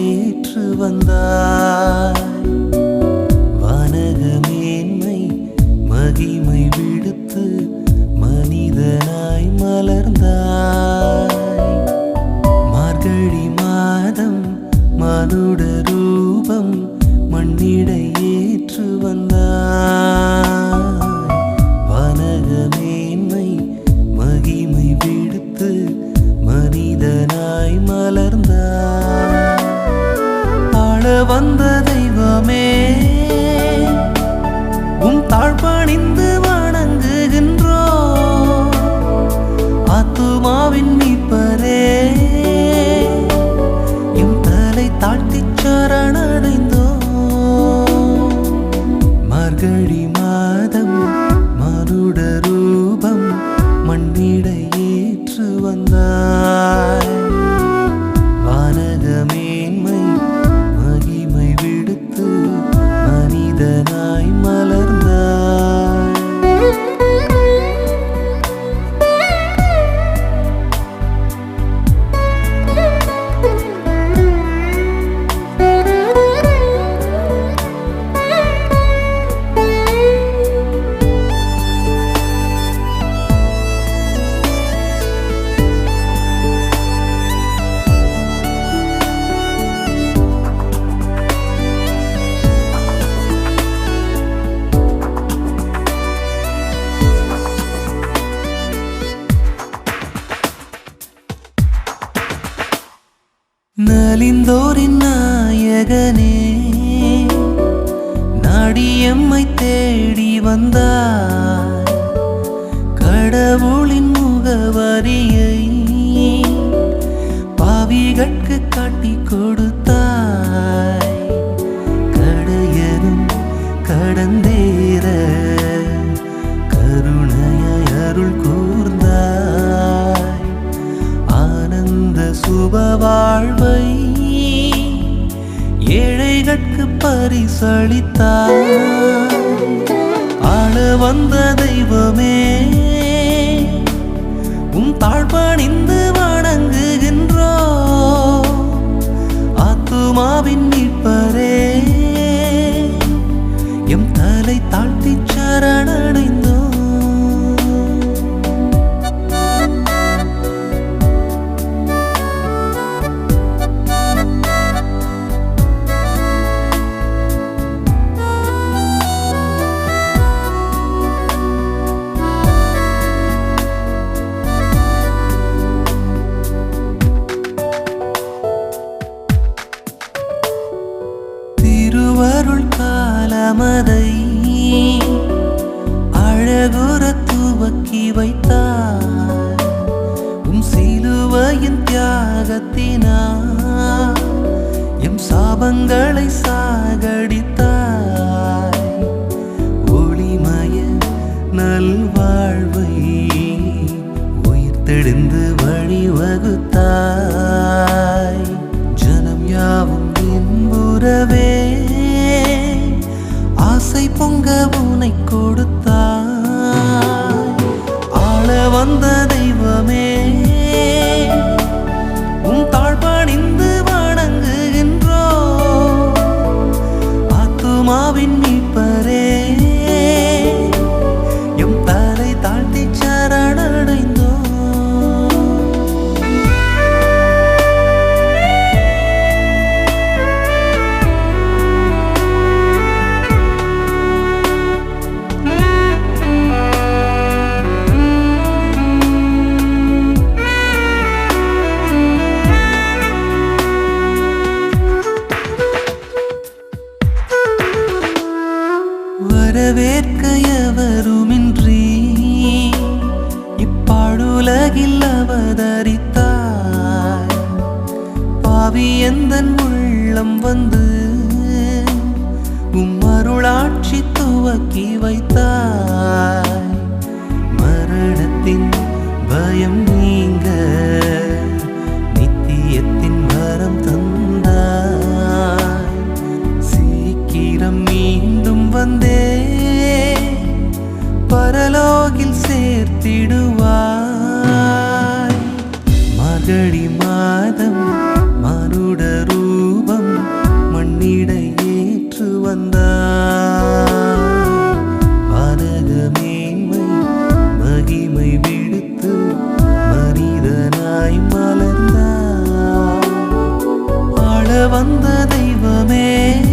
ஏற்று வந்தார் நலிந்தோரின் நாயகனே நாடியம்மை தேடி வந்தாய். கடவுளின் முகவரியை பாவிகட்கு காட்டி கொடுத்தாய். கடையரும் கடந்தேர கருணையாய் அருள் ஏழைகட்கு பரிசளித்தார். ஆள வந்த தெய்வமே உன் தாழ்பணிந்து வணங்குகின்றோ ஆத்துமாவின் நிற்ப துவக்கி உம் சிலுவையின் தியாகத்தினா எம் சாபங்களை சாகடி தெய்வமே ஆவி எந்தன் உள்ளம் வந்து உம் அருளாட்சி துவக்கி வைத்தாய். மரணத்தின் பயம் நீங்க நித்தியத்தின் வரம் தந்தாய். சீக்கிரம் மீண்டும் வந்தே வந்த தெய்வமே.